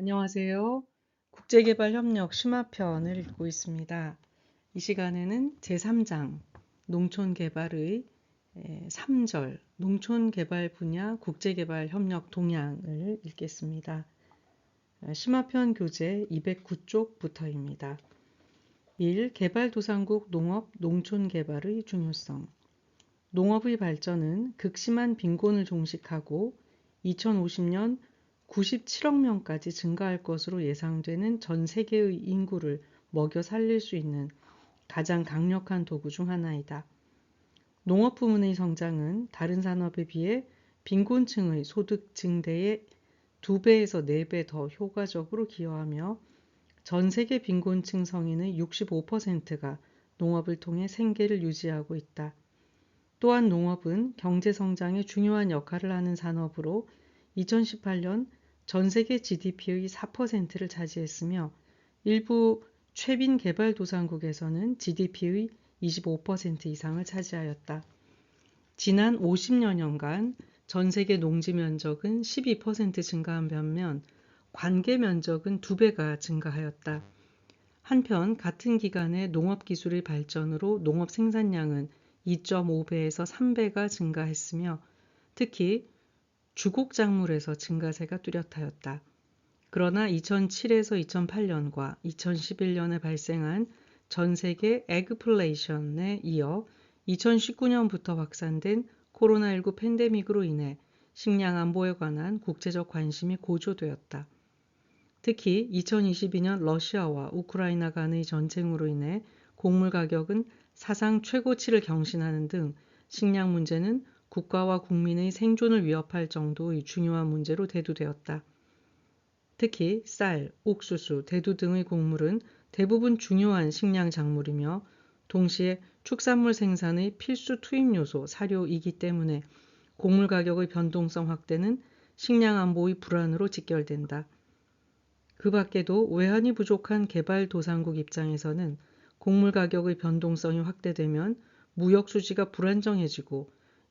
안녕하세요. 국제개발협력 심화편을 읽고 있습니다. 이 시간에는 제3장 농촌개발의 3절 농촌개발 분야 국제개발협력 동향을 읽겠습니다. 심화편 교재 209쪽부터입니다. 1. 개발도상국 농업, 농촌개발의 중요성 농업의 발전은 극심한 빈곤을 종식하고 2050년 97억 명까지 증가할 것으로 예상되는 전 세계의 인구를 먹여 살릴 수 있는 가장 강력한 도구 중 하나이다. 농업 부문의 성장은 다른 산업에 비해 빈곤층의 소득 증대에 2배에서 4배 더 효과적으로 기여하며 전 세계 빈곤층 성인의 65%가 농업을 통해 생계를 유지하고 있다. 또한 농업은 경제 성장에 중요한 역할을 하는 산업으로 2018년 전 세계 GDP의 4%를 차지했으며 일부 최빈 개발도상국에서는 GDP의 25% 이상을 차지하였다. 지난 50여 년간 전 세계 농지 면적은 12% 증가한 반면 관계 면적은 2배가 증가하였다. 한편 같은 기간에 농업 기술의 발전으로 농업 생산량은 2.5배에서 3배가 증가했으며 특히 주곡 작물에서 증가세가 뚜렷하였다. 그러나 2007에서 2008년과 2011년에 발생한 전 세계 에그플레이션에 이어 2019년부터 확산된 코로나19 팬데믹으로 인해 식량 안보에 관한 국제적 관심이 고조되었다. 특히 2022년 러시아와 우크라이나 간의 전쟁으로 인해 곡물 가격은 사상 최고치를 경신하는 등 식량 문제는 국가와 국민의 생존을 위협할 정도의 중요한 문제로 대두되었다. 특히 쌀, 옥수수, 대두 등의 곡물은 대부분 중요한 식량 작물이며 동시에 축산물 생산의 필수 투입 요소 사료이기 때문에 곡물 가격의 변동성 확대는 식량 안보의 불안으로 직결된다. 그 밖에도 외환이 부족한 개발도상국 입장에서는 곡물 가격의 변동성이 확대되면 무역 수지가 불안정해지고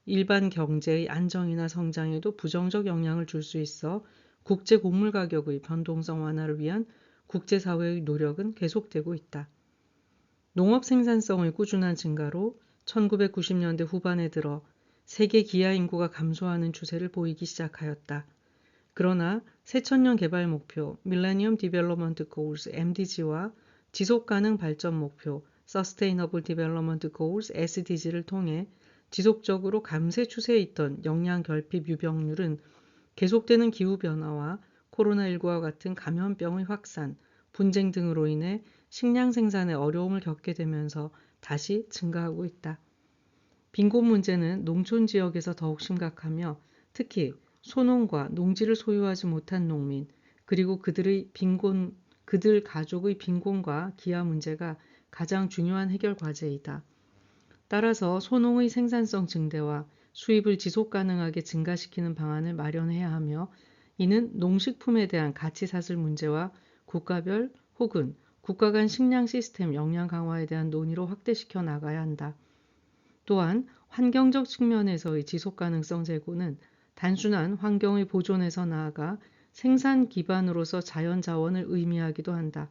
일반 경제의 안정이나 성장에도 부정적 영향을 줄 수 있어 국제 곡물 가격의 변동성 완화를 위한 국제사회의 노력은 계속되고 있다. 농업 생산성의 꾸준한 증가로 1990년대 후반에 들어 세계 기아 인구가 감소하는 추세를 보이기 시작하였다. 그러나 새천년 개발 목표 밀레니엄 디벨로먼트 고울스 MDG와 지속 가능 발전 목표 Sustainable Development Goals SDG를 통해 지속적으로 감쇄 추세에 있던 영양 결핍 유병률은 계속되는 기후변화와 코로나19와 같은 감염병의 확산, 분쟁 등으로 인해 식량 생산에 어려움을 겪게 되면서 다시 증가하고 있다. 빈곤 문제는 농촌 지역에서 더욱 심각하며 특히 소농과 농지를 소유하지 못한 농민, 그리고 그들의 빈곤, 그들 가족의 빈곤과 기아 문제가 가장 중요한 해결 과제이다. 따라서 소농의 생산성 증대와 수입을 지속 가능하게 증가시키는 방안을 마련해야 하며 이는 농식품에 대한 가치 사슬 문제와 국가별 혹은 국가 간 식량 시스템 역량 강화에 대한 논의로 확대시켜 나가야 한다. 또한 환경적 측면에서의 지속 가능성 제고는 단순한 환경의 보존에서 나아가 생산 기반으로서 자연 자원을 의미하기도 한다.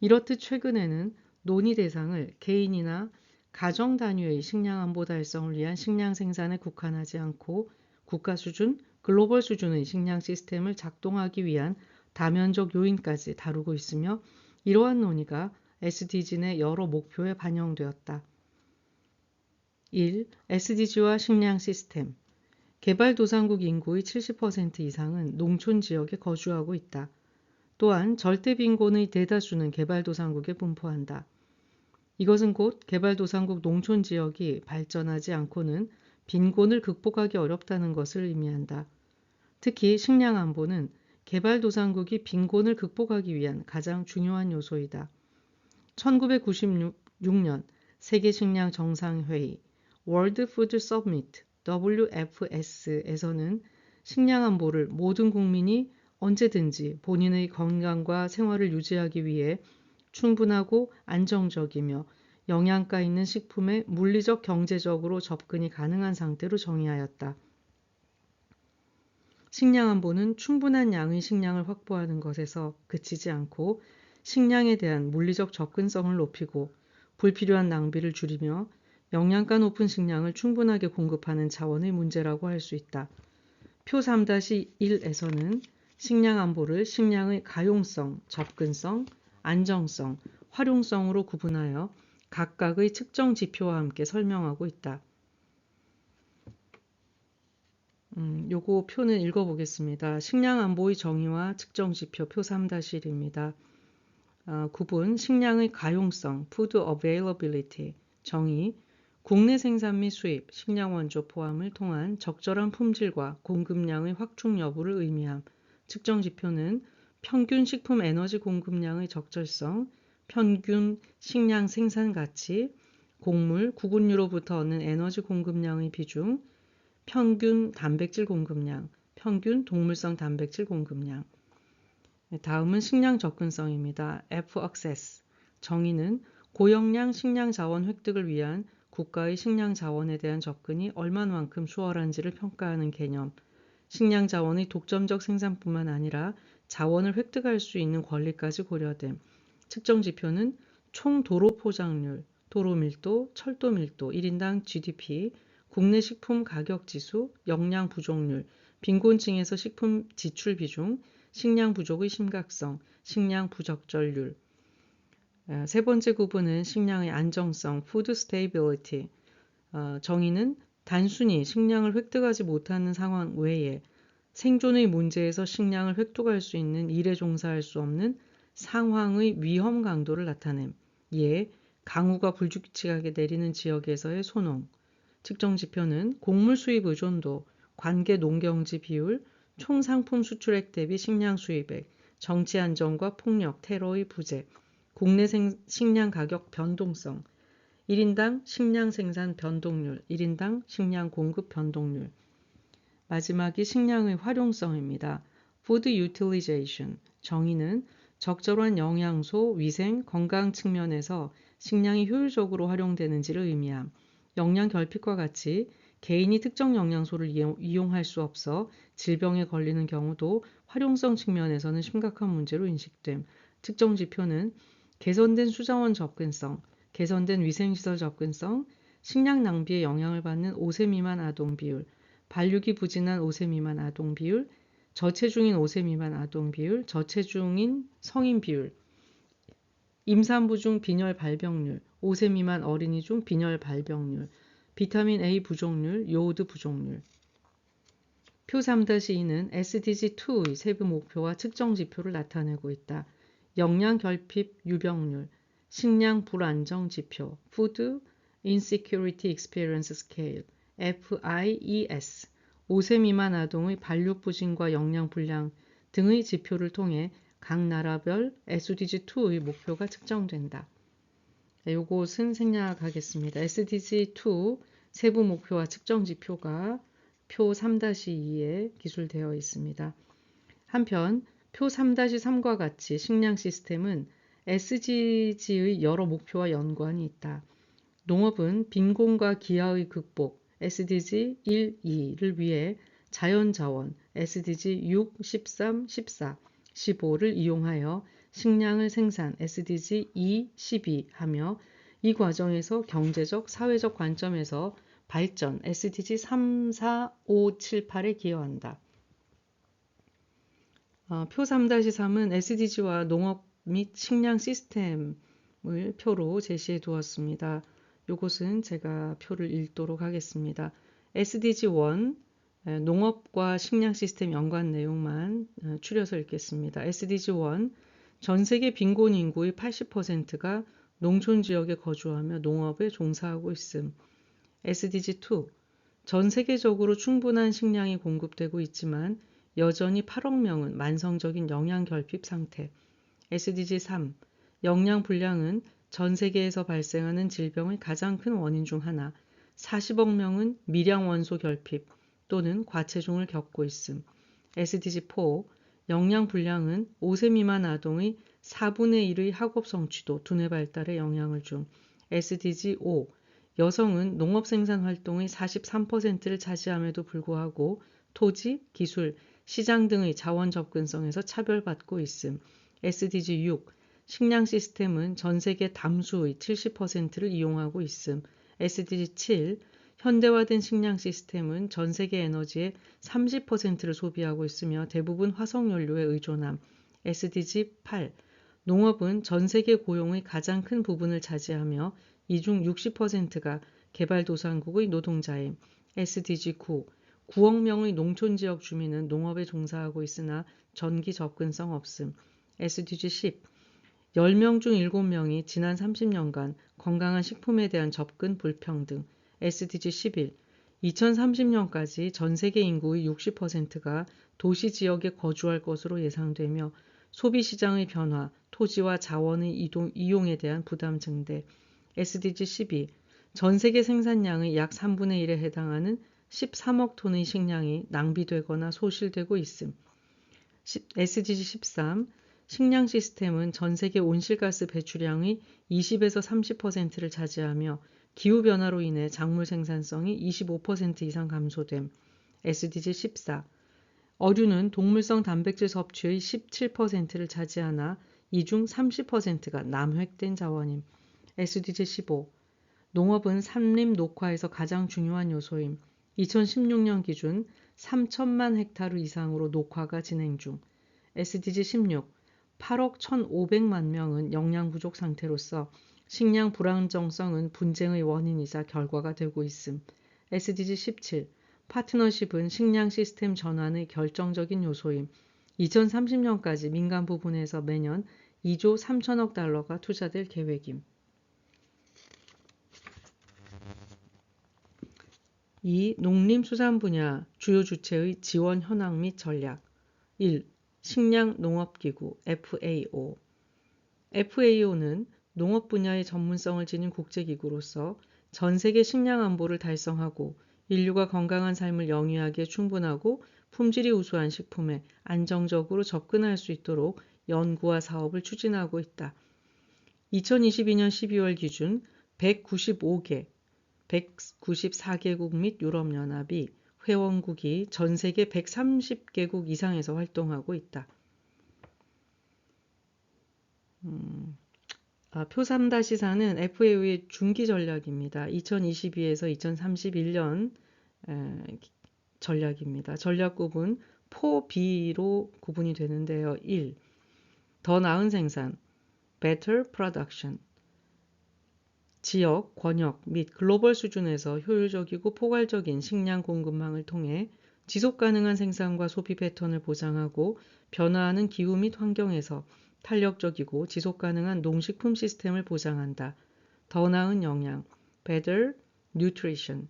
이렇듯 최근에는 논의 대상을 개인이나 가정 단위의 식량 안보 달성을 위한 식량 생산에 국한하지 않고 국가 수준, 글로벌 수준의 식량 시스템을 작동하기 위한 다면적 요인까지 다루고 있으며 이러한 논의가 SDG 내 여러 목표에 반영되었다. 1. SDG와 식량 시스템 개발도상국 인구의 70% 이상은 농촌 지역에 거주하고 있다. 또한 절대 빈곤의 대다수는 개발도상국에 분포한다. 이것은 곧 개발도상국 농촌 지역이 발전하지 않고는 빈곤을 극복하기 어렵다는 것을 의미한다. 특히 식량 안보는 개발도상국이 빈곤을 극복하기 위한 가장 중요한 요소이다. 1996년 세계식량 정상회의 World Food Summit WFS에서는 식량 안보를 모든 국민이 언제든지 본인의 건강과 생활을 유지하기 위해 충분하고 안정적이며 영양가 있는 식품에 물리적 경제적으로 접근이 가능한 상태로 정의하였다. 식량 안보는 충분한 양의 식량을 확보하는 것에서 그치지 않고 식량에 대한 물리적 접근성을 높이고 불필요한 낭비를 줄이며 영양가 높은 식량을 충분하게 공급하는 자원의 문제라고 할 수 있다. 표 3-1에서는 식량 안보를 식량의 가용성, 접근성, 안정성, 활용성으로 구분하여 각각의 측정 지표와 함께 설명하고 있다. 음, 요거 표는 읽어보겠습니다. 식량 안보의 정의와 측정 지표 표 3-1입니다. 아, 구분 식량의 가용성 (food availability) 정의 국내 생산 및 수입, 식량 원조 포함을 통한 적절한 품질과 공급량의 확충 여부를 의미함. 측정 지표는 평균 식품 에너지 공급량의 적절성, 평균 식량 생산 가치, 곡물, 구근류로부터 얻는 에너지 공급량의 비중, 평균 단백질 공급량, 평균 동물성 단백질 공급량. 네, 다음은 식량 접근성입니다. F access. 정의는 고용량 식량 자원 획득을 위한 국가의 식량 자원에 대한 접근이 얼마만큼 수월한지를 평가하는 개념. 식량 자원의 독점적 생산뿐만 아니라 자원을 획득할 수 있는 권리까지 고려됨. 측정 지표는 총 도로 포장률, 도로 밀도, 철도 밀도, 1인당 GDP, 국내 식품 가격 지수, 영양 부족률, 빈곤층에서 식품 지출 비중, 식량 부족의 심각성, 식량 부적절률. 아, 세 번째 구분은 식량의 안정성, food stability. 어, 정의는 단순히 식량을 획득하지 못하는 상황 외에 생존의 문제에서 식량을 획득할 수 있는 일에 종사할 수 없는 상황의 위험 강도를 나타냄. 예, 강우가 불규칙하게 내리는 지역에서의 소농. 측정 지표는 곡물 수입 의존도, 관계 농경지 비율, 총 상품 수출액 대비 식량 수입액, 정치 안정과 폭력, 테러의 부재, 국내 생, 식량 가격 변동성, 1인당 식량 생산 변동률, 1인당 식량 공급 변동률. 마지막이 식량의 활용성입니다. Food Utilization. 정의는 적절한 영양소, 위생, 건강 측면에서 식량이 효율적으로 활용되는지를 의미함. 영양 결핍과 같이 개인이 특정 영양소를 이용, 할 수 없어 질병에 걸리는 경우도 활용성 측면에서는 심각한 문제로 인식됨. 특정 지표는 개선된 수자원 접근성, 개선된 위생시설 접근성, 식량 낭비에 영향을 받는 5세 미만 아동 비율, 발육이 부진한 5세 미만 아동 비율, 저체중인 5세 미만 아동 비율, 저체중인 성인 비율, 임산부 중 빈혈 발병률, 5세 미만 어린이 중 빈혈 발병률, 비타민 A 부족률, 요오드 부족률. 표 3-2는 SDG2의 세부 목표와 측정 지표를 나타내고 있다. 영양 결핍 유병률, 식량 불안정 지표, Food Insecurity Experience Scale, FIES, 5세 미만 아동의 발육 부진과 영양 불량 등의 지표를 통해 각 나라별 SDG2의 목표가 측정된다. 네, 생략하겠습니다. SDG2 세부 목표와 측정 지표가 표 3-2에 기술되어 있습니다. 한편 표 3-3과 같이 식량 시스템은 SDG의 여러 목표와 연관이 있다. 농업은 빈곤과 기아의 극복 SDG 1, 2를 위해 자연자원 SDG 6, 13, 14, 15를 이용하여 식량을 생산 SDG 2, 12 하며 이 과정에서 경제적, 사회적 관점에서 발전 SDG 3, 4, 5, 7, 8에 기여한다. 어, 표 3-3은 SDG와 농업 및 식량 시스템을 표로 제시해 두었습니다. 이것은 제가 표를 읽도록 하겠습니다. SDG 1 농업과 식량 시스템 연관 내용만 어, 추려서 읽겠습니다. SDG 1 전 세계 빈곤 인구의 80%가 농촌 지역에 거주하며 농업에 종사하고 있음. SDG2. 전 세계적으로 충분한 식량이 공급되고 있지만 여전히 8억 명은 만성적인 영양 결핍 상태. SDG 3. 영양 불량은 전 세계에서 발생하는 질병의 가장 큰 원인 중 하나. 40억 명은 미량 원소 결핍 또는 과체중을 겪고 있음. SDG 4. 영양 불량은 5세 미만 아동의 4분의 1의 학업 성취도, 두뇌 발달에 영향을 준 SDG 5. 여성은 농업 생산 활동의 43%를 차지함에도 불구하고 토지, 기술, 시장 등의 자원 접근성에서 차별받고 있음. SDG 6. 식량 시스템은 전 세계 담수의 70%를 이용하고 있음. SDG 7. 현대화된 식량 시스템은 전 세계 에너지의 30%를 소비하고 있으며 대부분 화석연료에 의존함. SDG 8. 농업은 전 세계 고용의 가장 큰 부분을 차지하며 이중 60%가 개발도상국의 노동자임. SDG 9. 9억 명의 농촌 지역 주민은 농업에 종사하고 있으나 전기 접근성 없음. SDG 10. 10명 중 7명이 지난 30년간 건강한 식품에 대한 접근 불평등. SDG 11. 2030년까지 전 세계 인구의 60%가 도시 지역에 거주할 것으로 예상되며 소비 시장의 변화, 토지와 자원의 이동, 이용에 대한 부담 증대. SDG 12. 전 세계 생산량의 약 3분의 1에 해당하는 13억 톤의 식량이 낭비되거나 소실되고 있음. SDG 13. 식량 시스템은 전 세계 온실가스 배출량의 20에서 30%를 차지하며 기후 변화로 인해 작물 생산성이 25% 이상 감소됨. SDG 14. 어류는 동물성 단백질 섭취의 17%를 차지하나 이 중 30%가 남획된 자원임. SDG 15. 농업은 산림 녹화에서 가장 중요한 요소임. 2016년 기준 3천만 헥타르 이상으로 녹화가 진행 중. SDG 16. 8억 1,500만 명은 영양 부족 상태로서 식량 불안정성은 분쟁의 원인이자 결과가 되고 있음. SDG 17. 파트너십은 식량 시스템 전환의 결정적인 요소임. 2030년까지 민간 부분에서 매년 2조 3천억 달러가 투자될 계획임. 2. 농림수산 분야 주요 주체의 지원 현황 및 전략 1. 식량 농업기구 FAO FAO는 농업 분야의 전문성을 지닌 국제기구로서 전 세계 식량 안보를 달성하고 인류가 건강한 삶을 영위하기에 충분하고 품질이 우수한 식품에 안정적으로 접근할 수 있도록 연구와 사업을 추진하고 있다. 2022년 12월 기준 195개 194개국 및 유럽연합이 회원국이 전 세계 130개국 이상에서 활동하고 있다. 음, 아, 표 3-4는 FAO의 중기 전략입니다. 2022에서 2031년 에, 전략입니다. 전략급은 포B로 구분이 되는데요. 1. 더 나은 생산 Better Production 지역, 권역 및 글로벌 수준에서 효율적이고 포괄적인 식량 공급망을 통해 지속 가능한 생산과 소비 패턴을 보장하고 변화하는 기후 및 환경에서 탄력적이고 지속 가능한 농식품 시스템을 보장한다. 더 나은 영양 Better Nutrition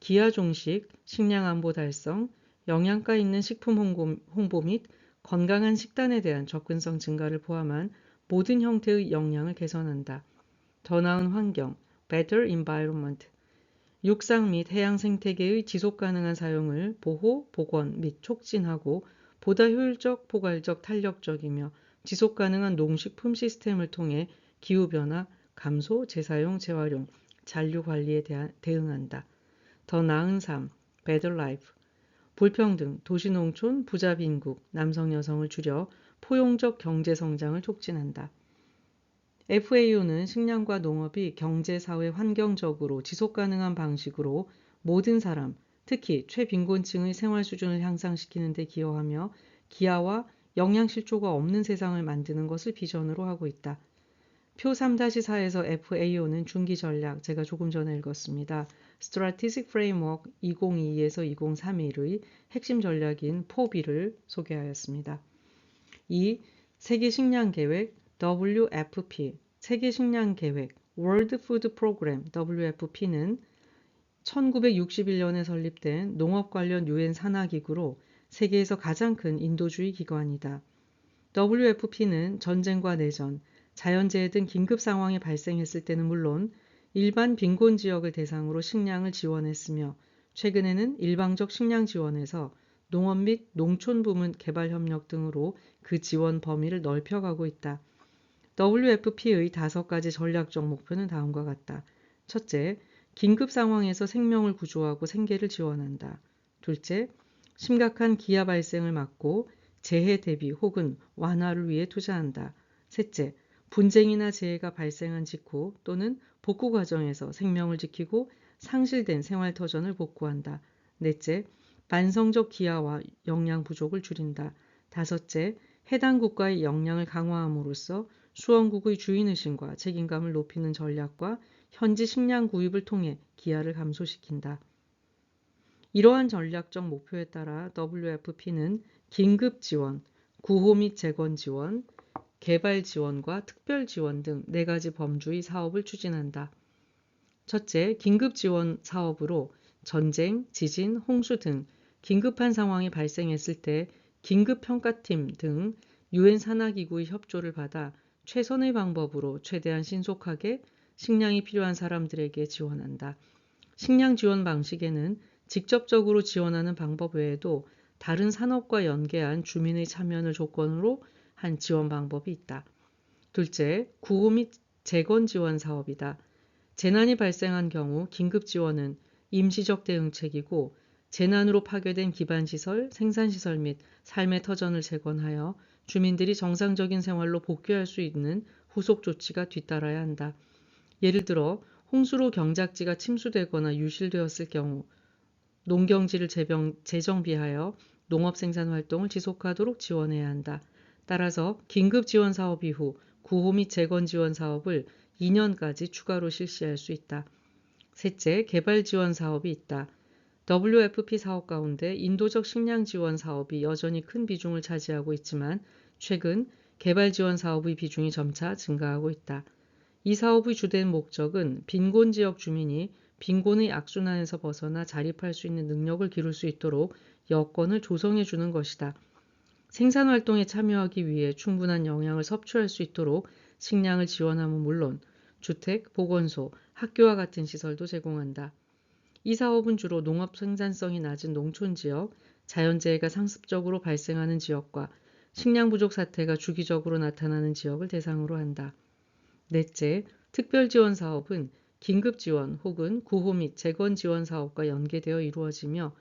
기아 종식, 식량 안보 달성, 영양가 있는 식품 홍보, 홍보 및 건강한 식단에 대한 접근성 증가를 포함한 모든 형태의 영양을 개선한다. 더 나은 환경, better environment, 육상 및 해양 생태계의 지속 가능한 사용을 보호, 복원 및 촉진하고 보다 효율적, 포괄적, 탄력적이며 지속 가능한 농식품 시스템을 통해 기후변화, 감소, 재사용, 재활용, 잔류 관리에 대한, 대응한다. 더 나은 삶, better life, 불평등, 도시 농촌, 부자 빈국, 남성 여성을 줄여 포용적 경제 성장을 촉진한다. FAO는 식량과 농업이 경제, 사회, 환경적으로 지속 가능한 방식으로 모든 사람, 특히 최빈곤층의 생활 수준을 향상시키는 데 기여하며 기아와 영양 실조가 없는 세상을 만드는 것을 비전으로 하고 있다. 표 3-4에서 FAO는 중기 전략, 제가 조금 전에 읽었습니다. Strategic Framework 2022에서 2031의 핵심 전략인 포비를 소개하였습니다. 2. 세계 식량 계획 WFP 세계 식량 계획 World Food Program WFP는 1961년에 설립된 농업 관련 유엔 산하 기구로 세계에서 가장 큰 인도주의 기관이다. WFP는 전쟁과 내전, 자연재해 등 긴급 상황이 발생했을 때는 물론 일반 빈곤 지역을 대상으로 식량을 지원했으며 최근에는 일방적 식량 지원에서 농업 및 농촌 부문 개발 협력 등으로 그 지원 범위를 넓혀가고 있다. WFP의 다섯 가지 전략적 목표는 다음과 같다. 첫째, 긴급 상황에서 생명을 구조하고 생계를 지원한다. 둘째, 심각한 기아 발생을 막고 재해 대비 혹은 완화를 위해 투자한다. 셋째, 분쟁이나 재해가 발생한 직후 또는 복구 과정에서 생명을 지키고 상실된 생활 터전을 복구한다. 넷째, 반성적 기아와 영양 부족을 줄인다. 다섯째, 해당 국가의 역량을 강화함으로써 수원국의 주인의식과 책임감을 높이는 전략과 현지 식량 구입을 통해 기아를 감소시킨다. 이러한 전략적 목표에 따라 WFP는 긴급 지원, 구호 및 재건 지원, 개발 지원과 특별 지원 등 네 가지 범주의 사업을 추진한다. 첫째, 긴급 지원 사업으로 전쟁, 지진, 홍수 등 긴급한 상황이 발생했을 때 긴급 평가팀 등 유엔 산하기구의 협조를 받아 최선의 방법으로 최대한 신속하게 식량이 필요한 사람들에게 지원한다. 식량 지원 방식에는 직접적으로 지원하는 방법 외에도 다른 산업과 연계한 주민의 참여를 조건으로 한 지원 방법이 있다. 둘째, 구호 및 재건 지원 사업이다. 재난이 발생한 경우 긴급 지원은 임시적 대응책이고 재난으로 파괴된 기반시설, 생산시설 및 삶의 터전을 재건하여 주민들이 정상적인 생활로 복귀할 수 있는 후속 조치가 뒤따라야 한다. 예를 들어 홍수로 경작지가 침수되거나 유실되었을 경우 농경지를 재병, 재정비하여 농업 생산 활동을 지속하도록 지원해야 한다. 따라서 긴급 지원 사업 이후 구호 및 재건 지원 사업을 2년까지 추가로 실시할 수 있다. 셋째, 개발 지원 사업이 있다. WFP 사업 가운데 인도적 식량 지원 사업이 여전히 큰 비중을 차지하고 있지만 최근 개발 지원 사업의 비중이 점차 증가하고 있다. 이 사업의 주된 목적은 빈곤 지역 주민이 빈곤의 악순환에서 벗어나 자립할 수 있는 능력을 기를 수 있도록 여건을 조성해 주는 것이다. 생산 활동에 참여하기 위해 충분한 영양을 섭취할 수 있도록 식량을 지원함은 물론 주택, 보건소, 학교와 같은 시설도 제공한다. 이 사업은 주로 농업 생산성이 낮은 농촌 지역, 자연재해가 상습적으로 발생하는 지역과 식량 부족 사태가 주기적으로 나타나는 지역을 대상으로 한다. 넷째, 특별 지원 사업은 긴급 지원 혹은 구호 및 재건 지원 사업과 연계되어 이루어지며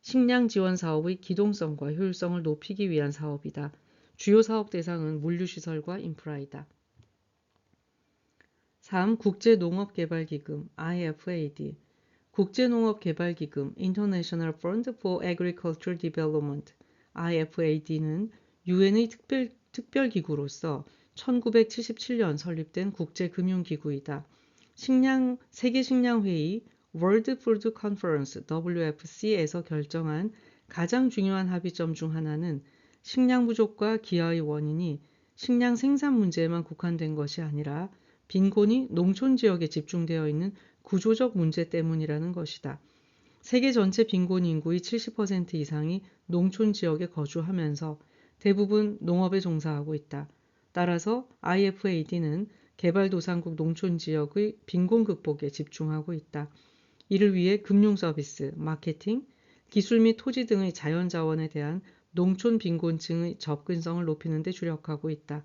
식량 지원 사업의 기동성과 효율성을 높이기 위한 사업이다. 주요 사업 대상은 물류시설과 인프라이다. 3. 국제농업개발기금 IFAD 국제농업개발기금 International Fund for Agricultural Development IFAD는 유엔의 특별, 특별기구로서 1977년 설립된 국제금융기구이다. 식량, 세계식량회의 World Food Conference WFC에서 결정한 가장 중요한 합의점 중 하나는 식량 부족과 기아의 원인이 식량 생산 문제에만 국한된 것이 아니라 빈곤이 농촌 지역에 집중되어 있는 구조적 문제 때문이라는 것이다. 세계 전체 빈곤 인구의 70% 이상이 농촌 지역에 거주하면서 대부분 농업에 종사하고 있다. 따라서 IFAD는 개발도상국 농촌 지역의 빈곤 극복에 집중하고 있다. 이를 위해 금융 서비스, 마케팅, 기술 및 토지 등의 자연 자원에 대한 농촌 빈곤층의 접근성을 높이는 데 주력하고 있다.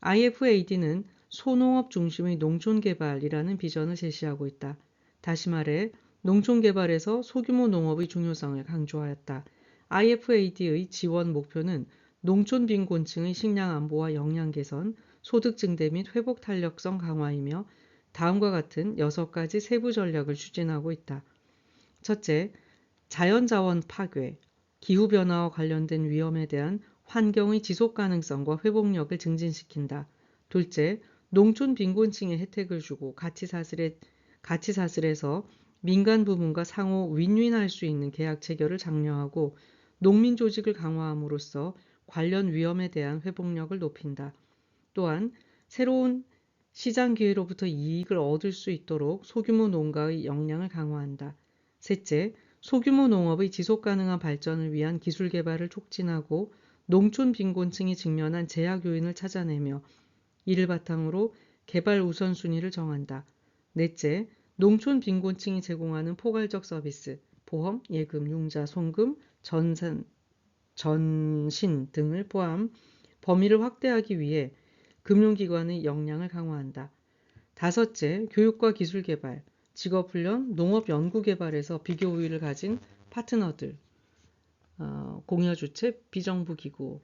IFAD는 소농업 중심의 농촌 개발이라는 비전을 제시하고 있다. 다시 말해 농촌 개발에서 소규모 농업의 중요성을 강조하였다. IFAD의 지원 목표는 농촌 빈곤층의 식량 안보와 영양 개선, 소득 증대 및 회복 탄력성 강화이며 다음과 같은 6가지 세부 전략을 추진하고 있다. 첫째, 자연자원 파괴, 기후변화와 관련된 위험에 대한 환경의 지속 가능성과 회복력을 증진시킨다. 둘째, 농촌 빈곤층에 혜택을 주고 가치 사슬에 가치 사슬에서 민간 부문과 상호 윈윈할 수 있는 계약 체결을 장려하고 농민 조직을 강화함으로써 관련 위험에 대한 회복력을 높인다. 또한 새로운 시장 기회로부터 이익을 얻을 수 있도록 소규모 농가의 역량을 강화한다. 셋째, 소규모 농업의 지속 가능한 발전을 위한 기술 개발을 촉진하고 농촌 빈곤층이 직면한 제약 요인을 찾아내며 이를 바탕으로 개발 우선순위를 정한다. 넷째, 농촌 빈곤층이 제공하는 포괄적 서비스, 보험, 예금, 융자, 송금, 전산, 전신 등을 포함 범위를 확대하기 위해 금융기관의 역량을 강화한다. 다섯째, 교육과 기술 개발, 직업훈련, 농업 연구 개발에서 비교 우위를 가진 파트너들, 어, 공여주체, 비정부기구,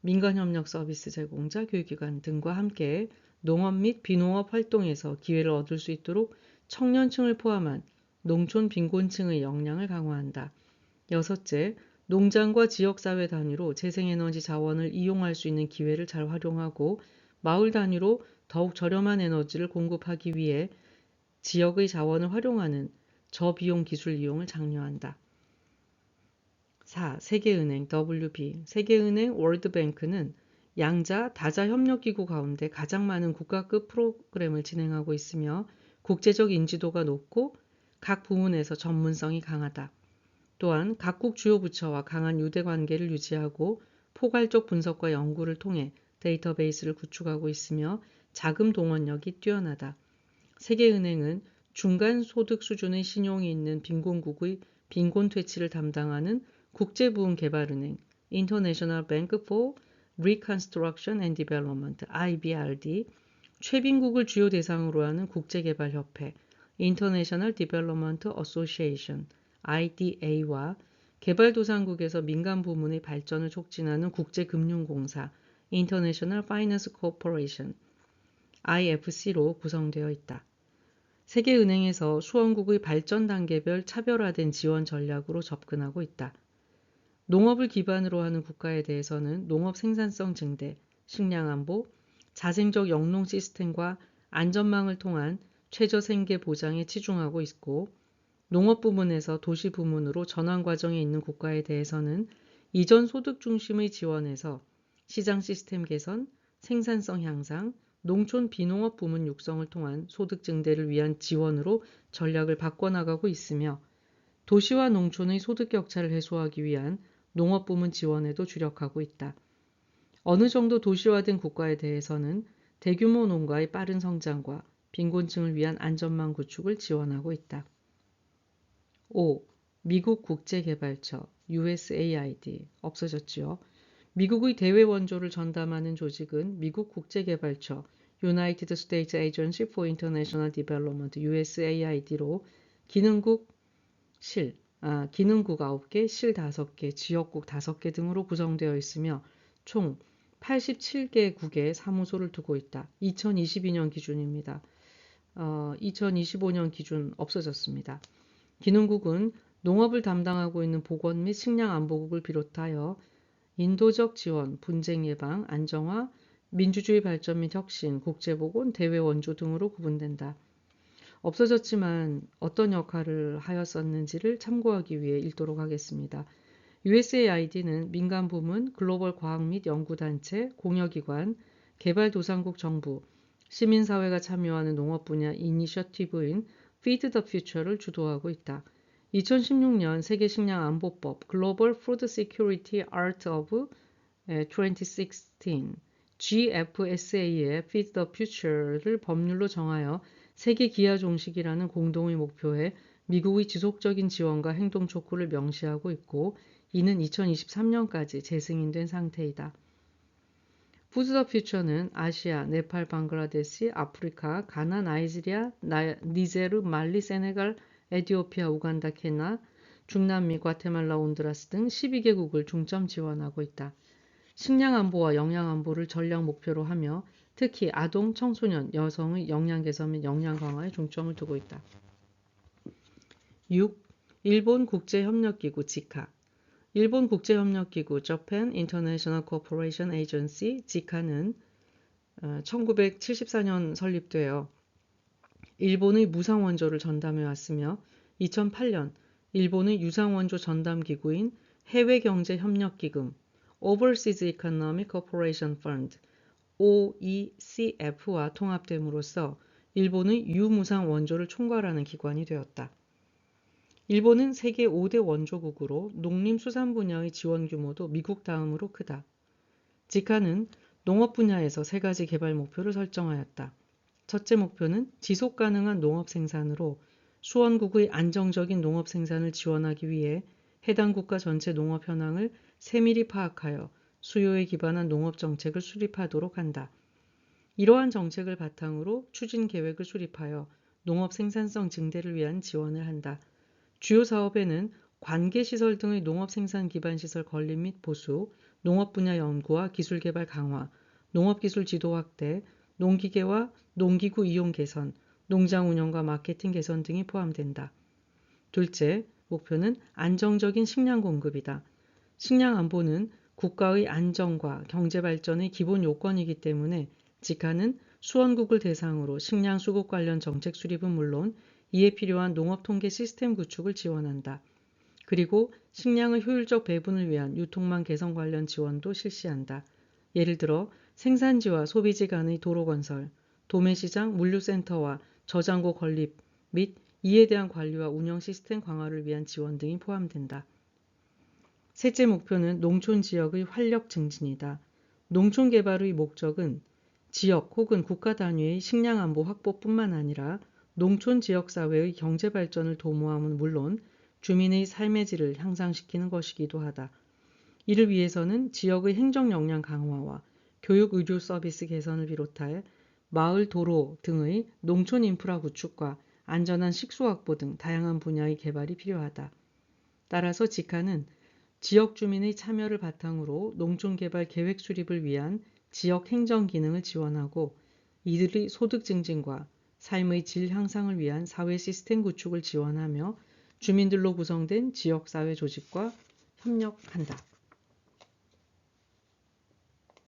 민간협력 서비스 제공자, 교육기관 등과 함께 농업 및 비농업 활동에서 기회를 얻을 수 있도록 청년층을 포함한 농촌 빈곤층의 역량을 강화한다. 여섯째, 농장과 지역사회 단위로 재생에너지 자원을 이용할 수 있는 기회를 잘 활용하고 마을 단위로 더욱 저렴한 에너지를 공급하기 위해 지역의 자원을 활용하는 저비용 기술 이용을 장려한다. 4. 세계은행 WB 세계은행 월드뱅크는 양자 다자 협력기구 가운데 가장 많은 국가급 프로그램을 진행하고 있으며 국제적 인지도가 높고 각 부문에서 전문성이 강하다. 또한 각국 주요 부처와 강한 유대 관계를 유지하고 포괄적 분석과 연구를 통해 데이터베이스를 구축하고 있으며 자금 동원력이 뛰어나다. 세계은행은 중간 소득 수준의 신용이 있는 빈곤국의 빈곤 퇴치를 담당하는 국제부흥개발은행 International Bank for Reconstruction and Development IBRD 최빈국을 주요 대상으로 하는 국제개발협회 International Development Association IDA와 개발도상국에서 민간 부문의 발전을 촉진하는 국제금융공사 International Finance Corporation IFC로 구성되어 있다. 세계은행에서 수원국의 발전 단계별 차별화된 지원 전략으로 접근하고 있다. 농업을 기반으로 하는 국가에 대해서는 농업 생산성 증대, 식량 안보, 자생적 영농 시스템과 안전망을 통한 최저 생계 보장에 치중하고 있고 농업 부문에서 도시 부문으로 전환 과정에 있는 국가에 대해서는 이전 소득 중심의 지원에서 시장 시스템 개선, 생산성 향상, 농촌 비농업 부문 육성을 통한 소득 증대를 위한 지원으로 전략을 바꿔나가고 있으며 도시와 농촌의 소득 격차를 해소하기 위한 농업 부문 지원에도 주력하고 있다. 어느 정도 도시화된 국가에 대해서는 대규모 농가의 빠른 성장과 빈곤층을 위한 안전망 구축을 지원하고 있다. 5. 미국 국제개발처 USAID 없어졌지요. 미국의 대외 원조를 전담하는 조직은 미국 국제개발처 United States Agency for International Development USAID로 기능국 실, 아, 기능국 9개, 실 5개, 지역국 5개 등으로 구성되어 있으며 총 87개국의 사무소를 두고 있다. 2022년 기준입니다. 어, 2025년 기준 없어졌습니다. 기능국은 농업을 담당하고 있는 보건 및 식량 안보국을 비롯하여 인도적 지원, 분쟁 예방, 안정화, 민주주의 발전 및 혁신, 국제보건, 대외 원조 등으로 구분된다. 없어졌지만 어떤 역할을 하였었는지를 참고하기 위해 읽도록 하겠습니다. USAID는 민간 부문, 글로벌 과학 및 연구단체, 공여기관, 개발도상국 정부, 시민사회가 참여하는 농업 분야 이니셔티브인 Feed the Future를 주도하고 있다. 2016년 세계 식량 안보법 Global Food Security Art of 2016 GFSA의 Feed the Future를 법률로 정하여 세계 기아 종식이라는 공동의 목표에 미국의 지속적인 지원과 행동 촉구를 명시하고 있고 이는 2023년까지 재승인된 상태이다. 푸드 더 퓨처는 아시아, 네팔, 방글라데시, 아프리카, 가나, 나이지리아, 니제르, 말리, 세네갈, 에디오피아, 우간다, 케나, 중남미, 과테말라, 온드라스 등 12개국을 중점 지원하고 있다. 식량 안보와 영양 안보를 전략 목표로 하며 특히 아동, 청소년, 여성의 영양 개선 및 영양 강화에 중점을 두고 있다. 6. 일본 국제협력기구 지카 일본 국제협력기구 Japan International Cooperation Agency 지카는 1974년 설립되어 일본의 무상원조를 전담해 왔으며 2008년 일본의 유상원조 전담기구인 해외경제협력기금 Overseas Economic Cooperation Fund OECF와 통합됨으로써 일본의 유무상 원조를 총괄하는 기관이 되었다. 일본은 세계 5대 원조국으로 농림수산 분야의 지원 규모도 미국 다음으로 크다. 지카는 농업 분야에서 세 가지 개발 목표를 설정하였다. 첫째 목표는 지속 가능한 농업 생산으로 수원국의 안정적인 농업 생산을 지원하기 위해 해당 국가 전체 농업 현황을 세밀히 파악하여 수요에 기반한 농업 정책을 수립하도록 한다. 이러한 정책을 바탕으로 추진 계획을 수립하여 농업 생산성 증대를 위한 지원을 한다. 주요 사업에는 관계시설 등의 농업 생산 기반 시설 건립 및 보수, 농업 분야 연구와 기술 개발 강화, 농업기술 지도 확대, 농기계와 농기구 이용 개선, 농장 운영과 마케팅 개선 등이 포함된다. 둘째, 목표는 안정적인 식량 공급이다. 식량 안보는 국가의 안정과 경제 발전의 기본 요건이기 때문에 직하는 수원국을 대상으로 식량 수급 관련 정책 수립은 물론 이에 필요한 농업 통계 시스템 구축을 지원한다. 그리고 식량의 효율적 배분을 위한 유통망 개선 관련 지원도 실시한다. 예를 들어 생산지와 소비지 간의 도로 건설, 도매시장 물류센터와 저장고 건립 및 이에 대한 관리와 운영 시스템 강화를 위한 지원 등이 포함된다. 셋째 목표는 농촌 지역의 활력 증진이다. 농촌 개발의 목적은 지역 혹은 국가 단위의 식량 안보 확보뿐만 아니라 농촌 지역 사회의 경제 발전을 도모함은 물론 주민의 삶의 질을 향상시키는 것이기도 하다. 이를 위해서는 지역의 행정 역량 강화와 교육 의료 서비스 개선을 비롯해 마을 도로 등의 농촌 인프라 구축과 안전한 식수 확보 등 다양한 분야의 개발이 필요하다. 따라서 직하는 지역 주민의 참여를 바탕으로 농촌 개발 계획 수립을 위한 지역 행정 기능을 지원하고 이들의 소득 증진과 삶의 질 향상을 위한 사회 시스템 구축을 지원하며 주민들로 구성된 지역사회 조직과 협력한다.